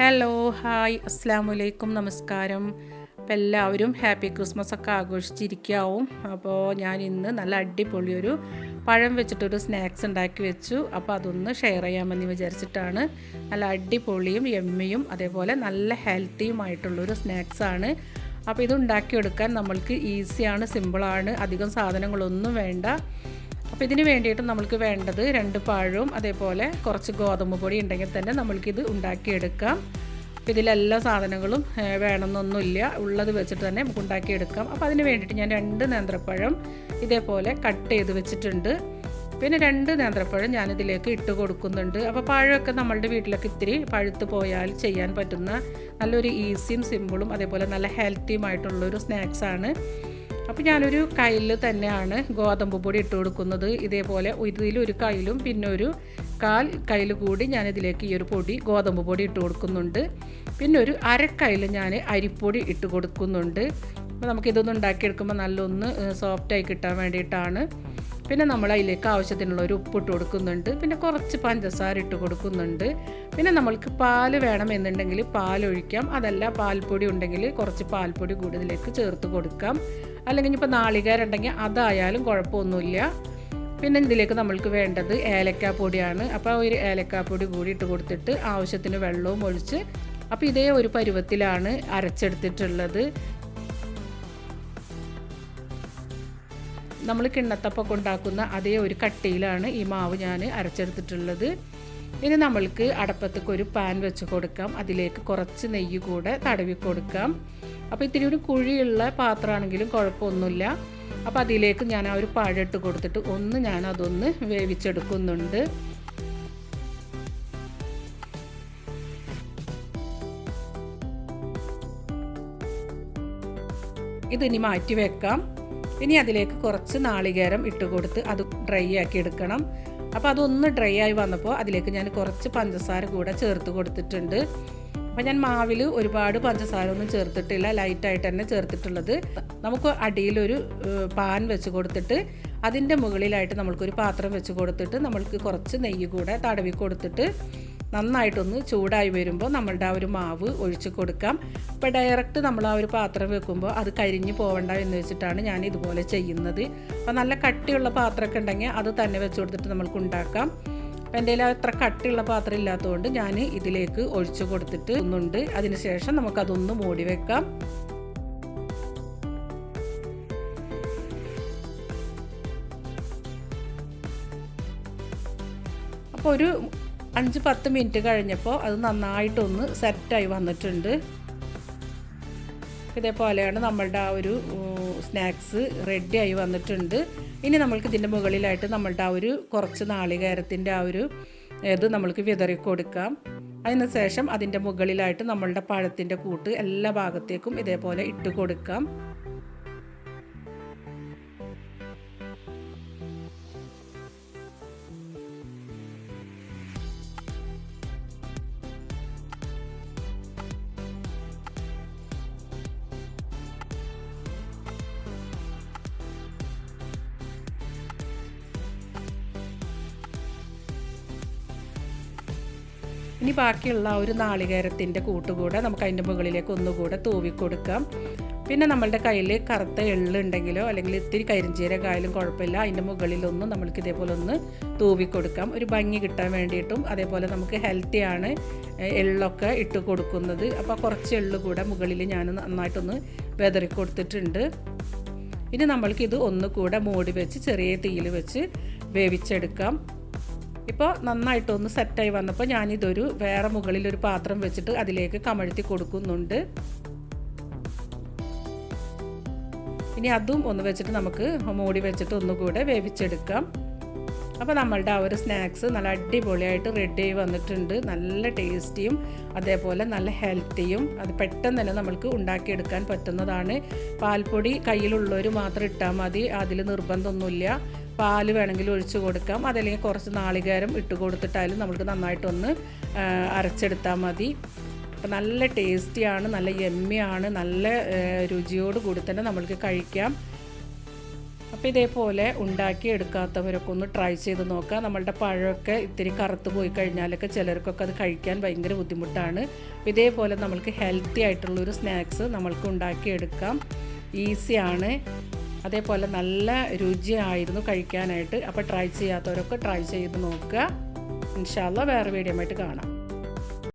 Hello hi അസ്സാം വലൈക്കും നമസ്കാരം. അപ്പം എല്ലാവരും ഹാപ്പി ക്രിസ്മസ് ഒക്കെ ആഘോഷിച്ചിരിക്കാവും. അപ്പോൾ ഞാൻ ഇന്ന് നല്ല അടിപൊളി ഒരു പഴം വെച്ചിട്ടൊരു സ്നാക്സ് ഉണ്ടാക്കി വെച്ചു. അപ്പോൾ അതൊന്ന് ഷെയർ ചെയ്യാമെന്ന് വിചാരിച്ചിട്ടാണ്. നല്ല അടിപൊളിയും എമ്മയും അതേപോലെ നല്ല ഹെൽത്തിയുമായിട്ടുള്ളൊരു സ്നാക്സാണ് അപ്പോൾ ഇത് ഉണ്ടാക്കിയെടുക്കാൻ നമ്മൾക്ക് ഈസിയാണ് സിമ്പിളാണ് അധികം സാധനങ്ങളൊന്നും വേണ്ട. അപ്പോൾ ഇതിന് വേണ്ടിയിട്ട് നമ്മൾക്ക് വേണ്ടത് രണ്ട് പഴവും അതേപോലെ കുറച്ച് ഗോതമ്പ് പൊടി ഉണ്ടെങ്കിൽ തന്നെ നമ്മൾക്കിത് ഉണ്ടാക്കിയെടുക്കാം. അപ്പോൾ ഇതിലെല്ലാ സാധനങ്ങളും വേണമെന്നൊന്നുമില്ല. ഉള്ളത് വെച്ചിട്ട് തന്നെ നമുക്ക് ഉണ്ടാക്കിയെടുക്കാം. അപ്പോൾ അതിന് വേണ്ടിയിട്ട് ഞാൻ രണ്ട് നേന്ത്രപ്പഴം ഇതേപോലെ കട്ട് ചെയ്ത് വെച്ചിട്ടുണ്ട്. പിന്നെ രണ്ട് നേന്ത്രപ്പഴം ഞാനിതിലേക്ക് ഇട്ട് കൊടുക്കുന്നുണ്ട്. അപ്പോൾ പഴമൊക്കെ നമ്മളുടെ വീട്ടിലൊക്കെ ഇത്തിരി പഴുത്ത് പോയാൽ ചെയ്യാൻ പറ്റുന്ന നല്ലൊരു ഈസിയും സിമ്പിളും അതേപോലെ നല്ല ഹെൽത്തിയുമായിട്ടുള്ളൊരു സ്നാക്സാണ് അപ്പോൾ ഞാനൊരു കയ്യിൽ തന്നെയാണ് ഗോതമ്പ് പൊടി ഇട്ട് കൊടുക്കുന്നത്. ഇതേപോലെ ഇതിലൊരു കയ്യിലും പിന്നെ ഒരു കാൽ കയ്യിൽ കൂടി ഞാൻ ഇതിലേക്ക് ഈ ഒരു പൊടി ഗോതമ്പ് പൊടി ഇട്ട് കൊടുക്കുന്നുണ്ട്. പിന്നെ ഒരു അരക്കയ്യിൽ ഞാൻ അരിപ്പൊടി ഇട്ട് കൊടുക്കുന്നുണ്ട്. അപ്പോൾ നമുക്കിതൊന്ന് ഉണ്ടാക്കിയെടുക്കുമ്പോൾ നല്ലൊന്ന് സോഫ്റ്റായി കിട്ടാൻ വേണ്ടിയിട്ടാണ്. പിന്നെ നമ്മൾ അതിലേക്ക് ആവശ്യത്തിനുള്ള ഒരു ഉപ്പിട്ട് കൊടുക്കുന്നുണ്ട്. പിന്നെ കുറച്ച് പഞ്ചസാര ഇട്ട് കൊടുക്കുന്നുണ്ട്. പിന്നെ നമ്മൾക്ക് പാൽ വേണമെന്നുണ്ടെങ്കിൽ പാൽ ഒഴിക്കാം അതല്ല പാൽപ്പൊടി ഉണ്ടെങ്കിൽ കുറച്ച് പാൽപ്പൊടി കൂടുതലേക്ക് ചേർത്ത് കൊടുക്കാം. അല്ലെങ്കിൽ ഇപ്പോൾ നാളികേരുണ്ടെങ്കിൽ അതായാലും കുഴപ്പമൊന്നുമില്ല. പിന്നെ ഇതിലേക്ക് നമ്മൾക്ക് വേണ്ടത് ഏലക്കാപ്പൊടിയാണ്. അപ്പോൾ ഒരു ഏലക്കാപ്പൊടി കൂടി ഇട്ട് കൊടുത്തിട്ട് ആവശ്യത്തിന് വെള്ളവും ഒഴിച്ച് അപ്പോൾ ഇതേ ഒരു പരുവത്തിലാണ് അരച്ചെടുത്തിട്ടുള്ളത്. നമ്മൾ കിണ്ണത്തപ്പൊക്കെ ഉണ്ടാക്കുന്ന അതേ ഒരു കട്ടിയിലാണ് ഈ മാവ് ഞാൻ അരച്ചെടുത്തിട്ടുള്ളത്. ഇനി നമ്മൾക്ക് അടപ്പത്തേക്ക് ഒരു പാൻ വെച്ച് കൊടുക്കാം. അതിലേക്ക് കുറച്ച് നെയ്യ് കൂടെ തടവി കൊടുക്കാം. അപ്പോൾ ഇത്തിരി ഒരു കുഴിയുള്ള പാത്രമാണെങ്കിലും കുഴപ്പമൊന്നുമില്ല. അപ്പോൾ അതിലേക്ക് ഞാൻ ആ ഒരു പഴം ഇട്ട് കൊടുത്തിട്ട് ഒന്ന് ഞാൻ അതൊന്ന് വേവിച്ചെടുക്കുന്നുണ്ട്. ഇതിനി മാറ്റി വെക്കാം. ഇനി അതിലേക്ക് കുറച്ച് നാളികേരം ഇട്ട് കൊടുത്ത് അത് ഡ്രൈ ആക്കി എടുക്കണം. അപ്പോൾ അതൊന്ന് ഡ്രൈ ആയി വന്നപ്പോൾ അതിലേക്ക് ഞാൻ കുറച്ച് പഞ്ചസാര കൂടെ ചേർത്ത് കൊടുത്തിട്ടുണ്ട്. അപ്പോൾ ഞാൻ മാവിൽ ഒരുപാട് പഞ്ചസാര ഒന്നും ചേർത്തിട്ടില്ല. ലൈറ്റായിട്ട് തന്നെ ചേർത്തിട്ടുള്ളത്. നമുക്ക് അടിയിലൊരു പാൻ വെച്ച് കൊടുത്തിട്ട് അതിന്റെ മുകളിലായിട്ട് നമ്മൾക്കൊരു പാത്രം വെച്ച് കൊടുത്തിട്ട് നമ്മൾക്ക് കുറച്ച് നെയ്യ് കൂടെ തടവി കൊടുത്തിട്ട് നന്നായിട്ടൊന്ന് ചൂടായി വരുമ്പോൾ നമ്മളുടെ ആ ഒരു മാവ് ഒഴിച്ച് കൊടുക്കാം. ഇപ്പോൾ ഡയറക്റ്റ് നമ്മൾ ആ ഒരു പാത്രം വെക്കുമ്പോൾ അത് കരിഞ്ഞ് പോവണ്ട എന്ന് വെച്ചിട്ടാണ് ഞാൻ ഇതുപോലെ ചെയ്യുന്നത്. അപ്പോൾ നല്ല കട്ടിയുള്ള പാത്രമൊക്കെ ഉണ്ടെങ്കിൽ അത് തന്നെ വെച്ച് കൊടുത്തിട്ട് നമുക്ക് ഉണ്ടാക്കാം. അപ്പോൾ എന്റെ അത്ര കട്ടിയുള്ള പാത്രം ഇല്ലാത്തതുകൊണ്ട് ഞാൻ ഇതിലേക്ക് ഒഴിച്ചു കൊടുത്തിട്ട് ഒന്നുണ്ട് അതിനുശേഷം നമുക്കതൊന്ന് മൂടി വെക്കാം. അപ്പോൾ ഒരു അഞ്ച് പത്ത് മിനിറ്റ് കഴിഞ്ഞപ്പോൾ അത് നന്നായിട്ടൊന്ന് സെറ്റായി വന്നിട്ടുണ്ട്. ഇതേപോലെയാണ് നമ്മളുടെ ആ ഒരു സ്നാക്സ് റെഡി ആയി വന്നിട്ടുണ്ട്. ഇനി നമ്മൾക്ക് ഇതിന്റെ മുകളിലായിട്ട് നമ്മളുടെ ആ ഒരു കുറച്ച് നാളികേരത്തിന്റെ ആ ഒരു ഇത് നമ്മൾക്ക് വിതറി കൊടുക്കാം. അതിന് ശേഷം അതിന്റെ മുകളിലായിട്ട് നമ്മളുടെ പഴത്തിന്റെ കൂട്ട് എല്ലാ ഭാഗത്തേക്കും ഇതേപോലെ ഇട്ട് കൊടുക്കാം. ഇനി ബാക്കിയുള്ള ഒരു നാളികേരത്തിന്റെ കൂട്ടുകൂടെ നമുക്ക് അതിന്റെ മുകളിലേക്ക് ഒന്നുകൂടെ തൂവി കൊടുക്കാം. പിന്നെ നമ്മളുടെ കയ്യിൽ കറുത്ത എള്ളുണ്ടെങ്കിലോ അല്ലെങ്കിൽ ഇത്തിരി കരിഞ്ചീരകായാലും കുഴപ്പമില്ല അതിന്റെ മുകളിലൊന്നും നമ്മൾക്ക് ഇതേപോലെ ഒന്ന് തൂവി കൊടുക്കാം. ഒരു ഭംഗി കിട്ടാൻ വേണ്ടിയിട്ടും അതേപോലെ നമുക്ക് ഹെൽത്തിയാണ് എള്ളൊക്കെ ഇട്ട് കൊടുക്കുന്നത്. അപ്പോൾ കുറച്ച് എള്ള് കൂടെ മുകളിൽ ഞാൻ നന്നായിട്ടൊന്ന് വെതറി കൊടുത്തിട്ടുണ്ട്. ഇനി നമ്മൾക്ക് നമ്മൾക്കിത് ഒന്നുകൂടെ മൂടി വെച്ച് ചെറിയ തീയിൽ വെച്ച് വേവിച്ചെടുക്കാം. ഇപ്പോൾ നന്നായിട്ടൊന്ന് സെറ്റായി വന്നപ്പോൾ ഞാനിതൊരു വേറെ മുകളിൽ ഒരു പാത്രം വെച്ചിട്ട് അതിലേക്ക് കമഴ്ത്തി കൊടുക്കുന്നുണ്ട്. ഇനി അതും ഒന്ന് വെച്ചിട്ട് നമുക്ക് മൂടി വെച്ചിട്ട് ഒന്നുകൂടെ വേവിച്ചെടുക്കാം. അപ്പോൾ നമ്മളുടെ ആ ഒരു സ്നാക്സ് നല്ല അടിപൊളിയായിട്ട് റെഡി ആയി വന്നിട്ടുണ്ട്. നല്ല ടേസ്റ്റിയും അതേപോലെ നല്ല ഹെൽത്തിയും അത് പെട്ടെന്ന് തന്നെ നമ്മൾക്ക് ഉണ്ടാക്കിയെടുക്കാൻ പറ്റുന്നതാണ്. പാൽപ്പൊടി കയ്യിലുള്ളവർ മാത്രം ഇട്ടാൽ മതി. അതിൽ നിർബന്ധമൊന്നുമില്ല. പാൽ വേണമെങ്കിൽ ഒഴിച്ച് കൊടുക്കാം. അതല്ലെങ്കിൽ കുറച്ച് നാളികേരം ഇട്ട് കൊടുത്തിട്ടായാലും നമുക്ക് നന്നായിട്ടൊന്ന് അരച്ചെടുത്താൽ മതി. അപ്പം നല്ല ടേസ്റ്റിയാണ് നല്ല യമ്മിയാണ് നല്ല രുചിയോട് കൂടി തന്നെ നമ്മൾക്ക് കഴിക്കാം. അപ്പോൾ ഇതേപോലെ ഉണ്ടാക്കി എടുക്കാത്തവരൊക്കെ ഒന്ന് ട്രൈ ചെയ്ത് നോക്കാം. നമ്മളുടെ പഴമൊക്കെ ഇത്തിരി കറുത്ത് പോയി കഴിഞ്ഞാലൊക്കെ ചിലർക്കൊക്കെ അത് കഴിക്കാൻ ഭയങ്കര ബുദ്ധിമുട്ടാണ്. ഇതേപോലെ നമ്മൾക്ക് ഹെൽത്തി ആയിട്ടുള്ളൊരു സ്നാക്സ് നമ്മൾക്ക് ഉണ്ടാക്കിയെടുക്കാം. ഈസിയാണ് അതേപോലെ നല്ല രുചിയായിരുന്നു കഴിക്കാനായിട്ട്. അപ്പോൾ ട്രൈ ചെയ്യാത്തവരൊക്കെ ട്രൈ ചെയ്ത് നോക്കുക. ഇൻഷാല്ല വേറെ വീഡിയോ ആയിട്ട് കാണാം.